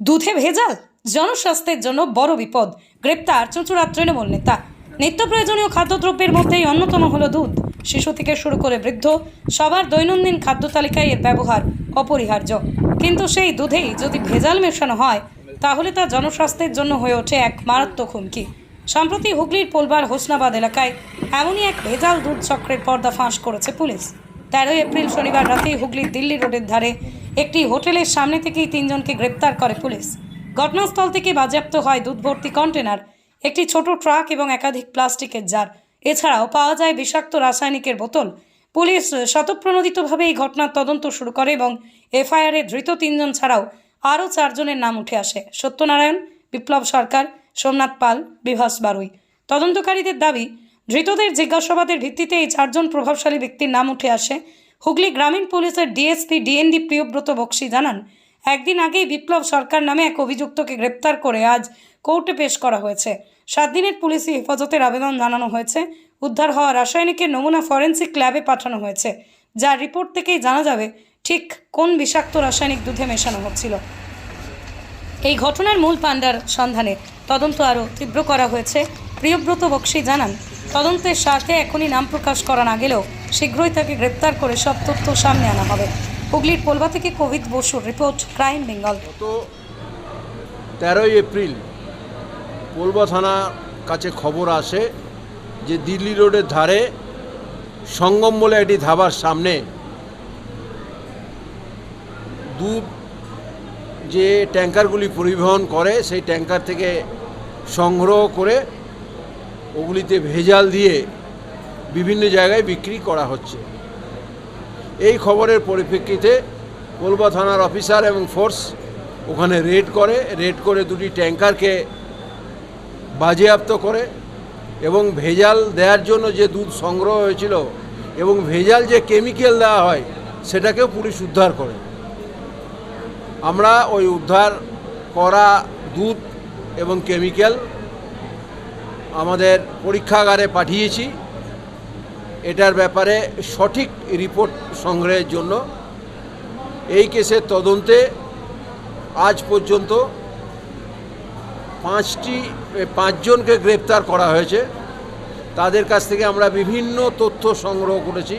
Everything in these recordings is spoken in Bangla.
দুধে ভেজাল? জনস্বাস্থ্যের জন্য বড় বিপদ। গ্রেপ্তার চুঁচুড়ার তৃণমূল নেতা। নিত্য প্রয়োজনীয় খাদ্যদ্রব্যের মধ্যেই অন্যতম হলো দুধ। শিশু থেকে শুরু করে বৃদ্ধ, সবার দৈনন্দিন খাদ্য তালিকায় এর ব্যবহার অপরিহার্য। কিন্তু সেই দুধেই যদি ভেজাল মেশানো হয়, তাহলে তা জনস্বাস্থ্যের জন্য হয়ে ওঠে এক মারাত্মক হুমকি। সম্প্রতি হুগলির পোলবার হোসনাবাদ এলাকায় এমনই এক ভেজাল দুধ চক্রের পর্দা ফাঁস করেছে পুলিশ। তেরোই এপ্রিল শনিবার রাতেই হুগলির দিল্লি রোডের ধারে একটি হোটেলের সামনে থেকেই তিনজনকে গ্রেপ্তার করে পুলিশ। ঘটনাস্থল থেকে বাজেয়াপ্ত হয় দুধ ভর্তি কন্টেনার, একটি ছোট ট্রাক এবং একাধিক প্লাস্টিকের জার। এছাড়াও পাওয়া যায় বিষাক্ত রাসায়নিকের বোতল। পুলিশ স্বতঃপ্রণোদিতভাবে এই ঘটনার তদন্ত শুরু করে এবং এফআইআরে ধৃত তিনজন ছাড়াও আরও চারজনের নাম উঠে আসে। সত্যনারায়ণ, বিপ্লব সরকার, সোমনাথ পাল, বিভাস বারুই। তদন্তকারীদের দাবি, ধৃতদের জিজ্ঞাসাবাদের ভিত্তিতে এই চারজন প্রভাবশালী ব্যক্তির নাম উঠে আসে। হুগলি গ্রামীণ পুলিশের ডিএসপি ডিএনডি প্রিয়ব্রত বক্সি জানান, একদিন আগেই বিপ্লব সরকার নামে এক অভিযুক্তকে গ্রেপ্তার করে আজ কোর্টে পেশ করা হয়েছে। সাত দিনের পুলিশি হেফাজতের আবেদন জানানো হয়েছে। উদ্ধার হওয়া রাসায়নিকের নমুনা ফরেন্সিক ল্যাবে পাঠানো হয়েছে। যার রিপোর্ট থেকেই জানা যাবে ঠিক কোন বিষাক্ত রাসায়নিক দুধে মেশানো হচ্ছিল। এই ঘটনার মূল পাণ্ডার সন্ধানে তদন্ত আরও তীব্র করা হয়েছে। প্রিয়ব্রত বক্সি জানান তদন্তের স্বার্থে এখনই নাম প্রকাশ করা না গেলেও শীঘ্রই তাকে গ্রেপ্তার করে সব তথ্য সামনে আনা হবে। হুগলির পোলবা থেকে কোভিড বসুর রিপোর্ট, ক্রাইম বেঙ্গল। তেরোই এপ্রিল পোলবা থানার কাছে খবর আসে যে দিল্লি রোডের ধারে সঙ্গম বলে একটি ধাবার সামনে দুধ যে ট্যাঙ্কারগুলি পরিবহন করে, সেই ট্যাঙ্কার থেকে সংগ্রহ করে ওগুলিতে ভেজাল দিয়ে বিভিন্ন জায়গায় বিক্রি করা হচ্ছে। এই খবরের পরিপ্রেক্ষিতে কোলবা থানার অফিসার এবং ফোর্স ওখানে রেড করে রেড করে দুটি ট্যাঙ্কারকে বাজেয়াপ্ত করে এবং ভেজাল দেওয়ার জন্য যে দুধ সংগ্রহ হয়েছিল এবং ভেজাল যে কেমিক্যাল দেওয়া হয়, সেটাকেও পুলিশ উদ্ধার করে। আমরা ওই উদ্ধার করা দুধ এবং কেমিক্যাল আমাদের পরীক্ষাগারে পাঠিয়েছি। এটার ব্যাপারে সঠিক রিপোর্ট সংগ্রহের জন্য। এই কেসের তদন্তে আজ পর্যন্ত পাঁচটি, পাঁচজনকে গ্রেপ্তার করা হয়েছে। তাদের কাছ থেকে আমরা বিভিন্ন তথ্য সংগ্রহ করেছি।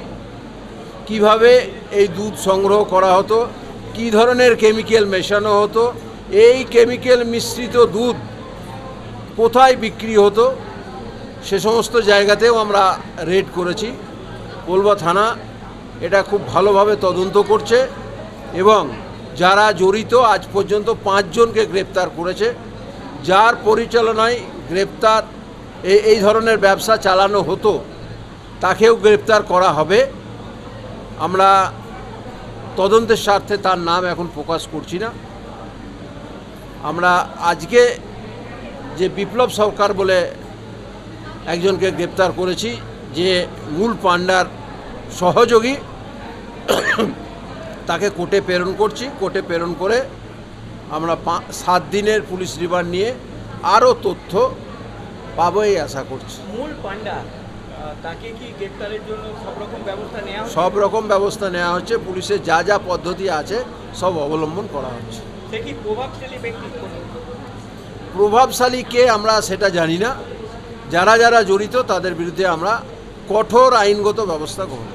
কীভাবে এই দুধ সংগ্রহ করা হতো, কী ধরনের কেমিক্যাল মেশানো হতো, এই কেমিক্যাল মিশ্রিত দুধ কোথায় বিক্রি হতো, সে সমস্ত জায়গাতেও আমরা রেড করেছি। কোলবা থানা এটা খুব ভালোভাবে তদন্ত করছে এবং যারা জড়িত আজ পর্যন্ত পাঁচজনকে গ্রেপ্তার করেছে, যার পরিচালনায় গ্রেপ্তার এই ধরনের ব্যবসা চালানো হতো, তাকেও গ্রেপ্তার করা হবে। আমরা তদন্তের স্বার্থে তার নাম এখন প্রকাশ করছি না। আমরা আজকে যে বিপ্লব সরকার বলে একজনকে গ্রেপ্তার করেছি যে মূল পাণ্ডার সহযোগী তাকে কোর্টে প্রেরণ করছি। কোর্টে প্রেরণ করে আমরা সাত দিনের পুলিশ রিমান্ড নিয়ে আরও তথ্য পাবো এই আশা করছি। মূল আহ, তাকে কি গ্রেপ্তারের জন্য সব রকম ব্যবস্থা নেওয়া সব রকম ব্যবস্থা নেওয়া হচ্ছে। পুলিশের যা যা পদ্ধতি আছে সব অবলম্বন করা হচ্ছে। সে কি প্রভাবশালী ব্যক্তি? প্রভাবশালী কে আমরা সেটা জানি না। যারা যারা জড়িত তাদের বিরুদ্ধে আমরা কঠোর আইনগত ব্যবস্থা গ্রহণ